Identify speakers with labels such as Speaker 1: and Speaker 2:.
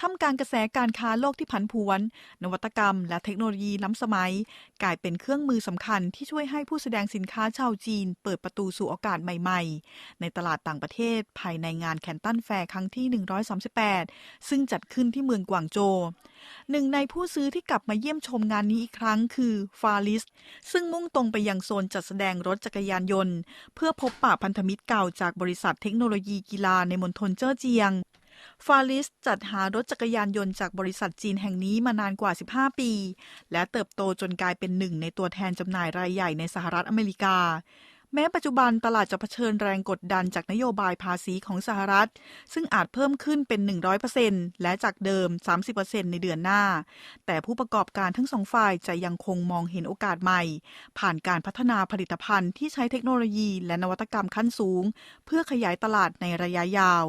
Speaker 1: ท่ามกลางกระแสการค้าโลกที่ผันผวน นวัตกรรม และเทคโนโลยีล้ำสมัย กลายเป็นเครื่องมือสำคัญที่ช่วยให้ผู้แสดงสินค้าชาวจีน เปิดประตูสู่โอกาสใหม่ๆ ในตลาดต่างประเทศ ภายในงานแคนตันแฟร์ครั้งที่ 138 ซึ่งจัดขึ้นที่เมืองกวางโจวหนึ่งในผู้ซื้อที่กลับมาเยี่ยมชมงานนี้อีกครั้งคือฟาลิสซึ่งมุ่งตรงไปยังโซนจัดแสดงรถจักรยานยนต์ เพื่อพบปะพันธมิตรเก่าจากบริษัทเทคโนโลยีกีฬาในมณฑลเจ้อเจียง ฟาลิสจัดหารถจักรยานยนต์จากบริษัทจีนแห่งนี้มานานกว่า 15 ปี และเติบโตจนกลายเป็นหนึ่งในตัวแทนจำหน่ายรายใหญ่ในสหรัฐอเมริกา แม้ปัจจุบันตลาดจะเผชิญแรงกดดันจากนโยบายภาษีของสหรัฐ ซึ่งอาจเพิ่มขึ้นเป็น 100%และจากเดิม 30%ในเดือนหน้า แต่ผู้ประกอบการทั้งสองฝ่ายจะยังคงมองเห็นโอกาสใหม่ ผ่านการพัฒนาผลิตภัณฑ์ที่ใช้เทคโนโลยีและนวัตกรรมขั้นสูง เพื่อขยายตลาดในระยะยาว